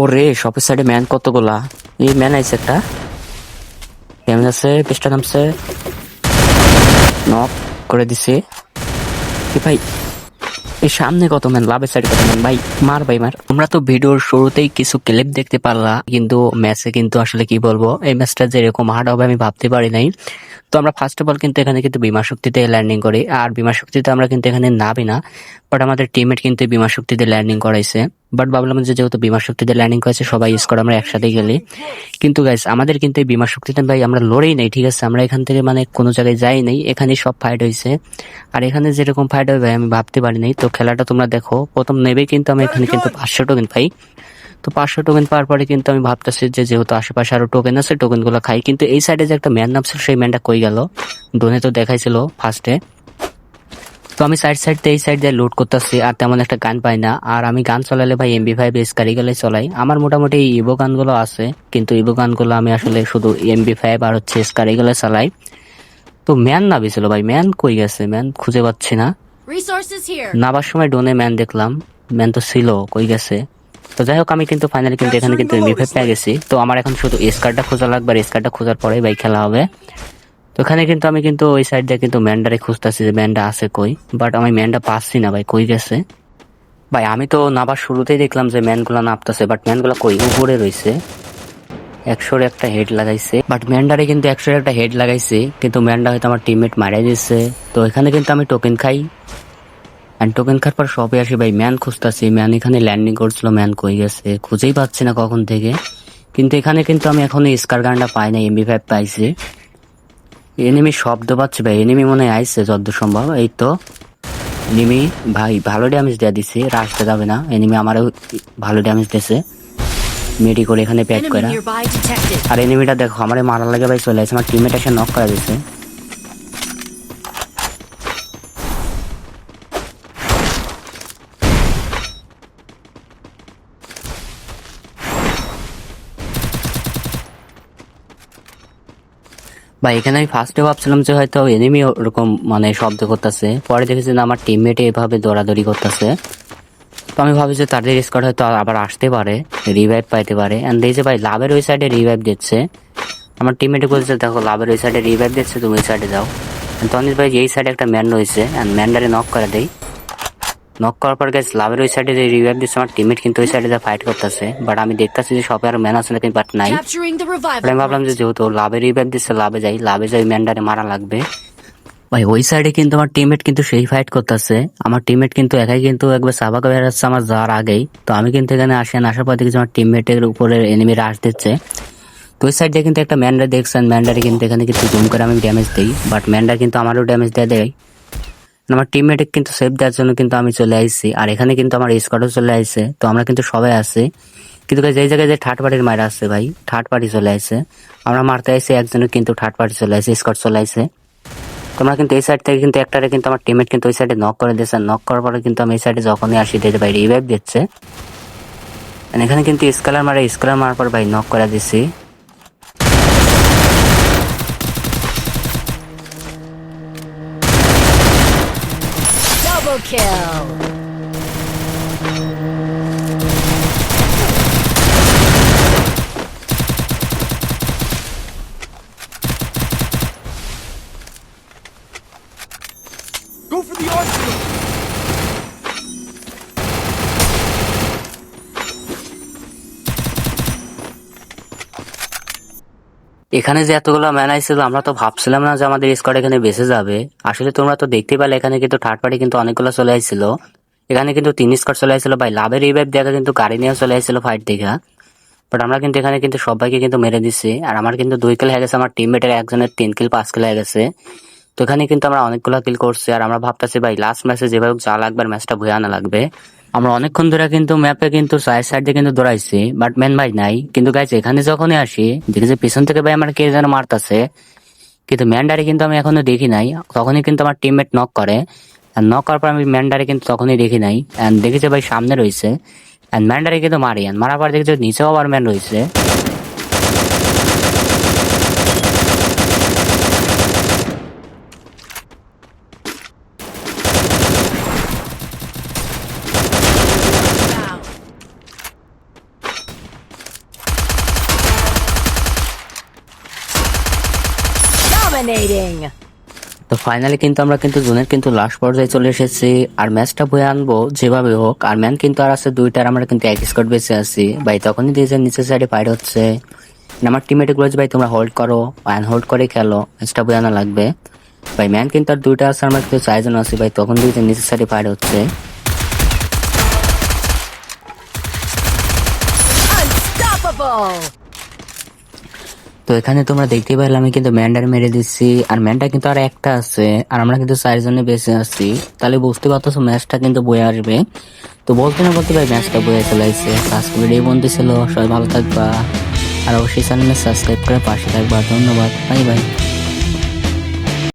ওরে শপের সাইডে ম্যান কতগুলা? এই ম্যান আইছে একটা। কেমন আছে? পেস্টা নামছে? নক করে দিছে। ভাই এই সামনে কত ম্যান লাভের সাইডে কত ম্যান ভাই, মার ভাই, মার। আমরা তো ভিডিওর শুরুতেই কিছু ক্লিপ দেখতে পারলাম কিন্তু ম্যাচে কিন্তু আসলে কি বলব? এই ম্যাচটা যে এরকম হার্ড হবে আমি ভাবতে পারি নাই। তো আমরা ফার্স্ট অফ অল কিন্তু এখানে কিন্তু বিমা শক্তিতে ল্যান্ডিং করি, আর বিমা শক্তিতে আমরা কিন্তু এখানে নাবি না বাট আমাদের টিমমেট কিন্তু বিমা শক্তিতে ল্যান্ডিং করাইছে। বাট ভাবলাম যে যেহেতু বিমা শক্তিতে ল্যান্ডিং করেছে, সবাই ইউজ করে, আমরা একসাথে গেলি। কিন্তু গাইস আমাদের কিন্তু এই বিমা শক্তিতে ভাই আমরা লড়েই নেই, ঠিক আছে? আমরা এখান থেকে মানে কোনো জায়গায় যাই নাই এখানে সব ফাইট হয়েছে আর এখানে যেরকম ফাইট হবে ভাই, আমি ভাবতে পারি নাই। তো খেলাটা তোমরা দেখো, প্রথম নেবে কিন্তু আমি এখানে কিন্তু পাঁচশো টোকেন পাই। তো পাঁচশো টোকেন পাওয়ার পরে কিন্তু আমি ভাবতেছি যে যেহেতু আশেপাশে আরও টোকেন আছে টোকেনগুলো খাই। কিন্তু এই সাইডে যে একটা ম্যান নামছিল সেই ম্যানটা কই গেল? ডোনে তো দেখাইছিল ফার্স্টে তো আমি সাইড সাইড এই সাইড দিয়ে লোড করতেছি আর তেমন একটা গান পাই না। আর আমি গান চলালে ভাই এমবি ফাইভ এস কারিগলে চলাই। আমার মোটামুটি ইভো গানগুলো আছে কিন্তু ইভো গানগুলো আমি আসলে শুধু এমবি ফাইভ আর হচ্ছে এস কারিগলে চালাই। তো ম্যান নাবিছিল ভাই ম্যান কই গেছে? ম্যান খুঁজে পাচ্ছি না। নাবার সময় ডোনে ম্যান দেখলাম। ম্যান তো ছিল কই গেছে? তো যাই হোক আমি কিন্তু ফাইনালি কিন্তু এখানে কিন্তু এমবি ফাইভ পেয়ে গেছি। তো আমার এখন শুধু স্কারটা খোঁজা লাগবে আর স্কারটা খোঁজার পরেই ভাই খেলা হবে। তো এখানে কিন্তু আমি কিন্তু ওই সাইড দিয়ে কিন্তু ম্যান্ডারে খুঁজতেছি যে ম্যান্ডা আছে কই। বাট আমি ম্যানটা পাচ্ছি না ভাই, কই গেছে? ভাই, আমি তো নাবার শুরুতেই দেখলাম যে ম্যানগুলো নাপতেছে বাট ম্যানগুলো কই? উপরে রয়েছে। একশোর একটা হেড লাগাইছে। বাট ম্যান্ডারে কিন্তু একশোর একটা হেড লাগাইছে, কিন্তু ম্যান্ডা হয়তো আমার টিমমেট মারাই দিচ্ছে তো এখানে কিন্তু আমি টোকেন খাই। অ্যান্ড টোকেন খাওয়ার পর সবে আসি, ভাই, ম্যান খুঁজতেছি। ম্যান এখানে ল্যান্ডিং করছিল, ম্যান কই গেছে? খুঁজেই পাচ্ছি না কখন থেকে। কিন্তু এখানে কিন্তু আমি এখনও স্কার গানটা পাই না এমবি ফাইভ পাইছি। এনিমি শব্দ পাচ্ছি ভাই। এনিমি মনে হয় আইসে যত সম্ভব। এই তো। এনিমি ভাই ভালো ড্যামেজ দেওয়া দিছে। রাস্তা যাবে না। এনিমি আমারও ভালো ড্যামেজ দিয়েছে মেডি করে এখানে প্যাক করা। আর এনিমিটা দেখো আমার মারার লাগে ভাই চলে আসে। আমার টিমমেট এসে নক করা দিছে। ভাই, এখানে আমি ফার্স্টে ভাবছিলাম যে হয়তো এনিমি ওরকম মানে শব্দ করতেছে। পরে দেখেছি না আমার টিমমেটে এভাবে দৌড়াদৌড়ি করতেছে। তো আমি ভাবি যে তাদের স্কোয়াড হয়তো আবার আসতে পারে রিভাইভ পাইতে পারে। অ্যান্ড এই যে ভাই, লাভের ওই সাইডে রিভাইভ দিচ্ছে। আমার টিমমেটে বলছে, দেখো, লাভের ওই সাইডে রিভাইভ দিচ্ছে, তুমি ওই সাইডে যাও। তনিস ভাই, এই সাইডে একটা ম্যান রয়েছে। অ্যান্ড ম্যানডারে নক করে দেয়। নক করার পর গেছে লাভের ওই সাইডে যে রিভাইভ দিচ্ছে আমার টিমমেট কিন্তু ওই সাইডে ফাইট করতেছে। বাট আমি দেখতেছি যে সবে আর ম্যান আছে নাকি বাট নাই. আমি ভাবলাম যে যেহেতু লাভের রিভাইভ দিচ্ছে লাভে যাই লাভে যাই ম্যান্ডারে মারা লাগবে। ভাই ওই সাইডে কিন্তু আমার টিমমেট কিন্তু সেই ফাইট করতেছে। আমার টিমমেট কিন্তু একাই কিন্তু একবার সাবাক বেড়াচ্ছে আমার যাওয়ার আগেই। তো আমি কিন্তু এখানে আসেন আসার পর দেখছি আমার টিমমেটের উপরে এনিমি রাশ দিচ্ছে। তো ওই সাইডে কিন্তু একটা ম্যান্ডার দেখছেন ম্যান্ডারে কিন্তু এখানে কিন্তু জুম করে আমি ড্যামেজ দিই। বাট ম্যান্ডার কিন্তু আমারও ড্যামেজ দেয় দেয়। আমার টিমমেটে কিন্তু সেভ দেওয়ার জন্য কিন্তু আমি চলে আসছি আর এখানে কিন্তু আমার স্কোয়াডও চলে আসছে তো আমরা কিন্তু সবাই আছি। কিন্তু এই জায়গায় যে থার্ড পার্টির মায়ের আসছে ভাই থার্ড পার্টি চলে আসছে আমরা মারতে আসছি একজনের কিন্তু থার্ড পার্টি চলে আসছে স্কোয়াড চলে আসছে তোমরা কিন্তু এই সাইড থেকে কিন্তু একটারে কিন্তু আমার টিমমেট কিন্তু ওই সাইডে নক করে দিয়েছে। নক করার পরে কিন্তু আমি এই সাইডে যখনই আসি দিতে ভাই রিভাইভ দিচ্ছে। এখানে কিন্তু স্কেলার মারে স্কেলার মারার পর ভাই নক করে দিছি। Double kill. Go for the arsenal! এখানে যে এতগুলো ম্যান আইছিল আমরা তো ভাবছিলাম না যে আমাদের স্কোয়াড এখানে বেঁচে যাবে। আসলে তোমরা তো দেখতে পেলে, এখানে কিন্তু থার্ড পার্টি কিন্তু অনেকগুলো চলে আসছিল এখানে কিন্তু তিন স্কোয়াড চলে আসছিল ভাই, লাভের রিভাইভ দেখা কিন্তু গাড়ি নিয়ে চলে আসছিল ফাইট দেখা। বাট আমরা কিন্তু এখানে কিন্তু সবাইকে কিন্তু মেরে দিচ্ছি আর আমার কিন্তু দুই কিল হয়ে গেছে। আমার টিমমেটের একজনের তিন কিল পাঁচ কিল হয়ে গেছে। তো এখানে কিন্তু আমরা অনেকগুলো কিল করছি। আর আমরা ভাবতেছি, ভাই লাস্ট ম্যাচে যেভাবে যা লাগবে আর ম্যাচটা ভয়ানা লাগবে। আমরা অনেকক্ষণ ধরে কিন্তু ম্যাপে কিন্তু সাইড কিন্তু দৌড়াইছি বাট মেন ভাই নাই। কিন্তু গাইছে এখানে যখনই আসি, দেখেছি পিছন থেকে ভাই আমার কে যেন মারতাছে। কিন্তু ম্যান্ডারে কিন্তু আমি এখনও দেখি নাই। তখনই কিন্তু আমার টিমমেট নক করে। নক করার পর আমি ম্যান্ডারে কিন্তু তখনই দেখি নাই। অ্যান্ড দেখেছি ভাই সামনে রয়েছে। অ্যান্ড ম্যান্ডারে কিন্তু মারি। অ্যান্ড মারার পর দেখেছি নিচেও আবার ম্যান রয়েছে। Dominating. তো ফাইনালি কিন্তু আমরা কিন্তু জোনের কিন্তু লাস্ট পর্যায়ে চলে এসেছি। আর ম্যাচটা বয়ে আনব যেভাবে হোক। আর ম্যান কিন্তু আর আছে দুইটার আমরা কিন্তু এক স্কোর বেঁচে আছি। ভাই তখনই দিয়ে যে নিচের সাইডে ফাইট হচ্ছে। আর আমার টিমেটে গুলো ভাই তোমরা হোল্ড করো। অ্যান্ড হোল্ড করে খেলো। ম্যাচটা বয়ে আনা লাগবে। ভাই ম্যান কিন্তু আর দুইটা আছে আমরা কিন্তু চারজন আছি। ভাই তখন দিয়ে যে নিচের সাইডে ফাইট হচ্ছে। Unstoppable. তো এখানে তোমরা দেখতে পারলে আমি কিন্তু ম্যান্ডার মেরে দিচ্ছি। আর ম্যানটা কিন্তু আর একটা আছে, আর আমরা কিন্তু চারজনে বেঁচে আছি। তাহলে বুঝতে পারতেছো, ম্যাচটা কিন্তু বয়ে আসবে। তো বলতে না বলতে ভাই, ম্যাচটা বয়ে চলে আসছে আজকে ভিডিও বন্ধু ছিল, সবাই ভালো থাকবা। আর অবশ্যই চ্যানেলে সাবস্ক্রাইব করে পাশে থাকবা। ধন্যবাদ, বাই বাই।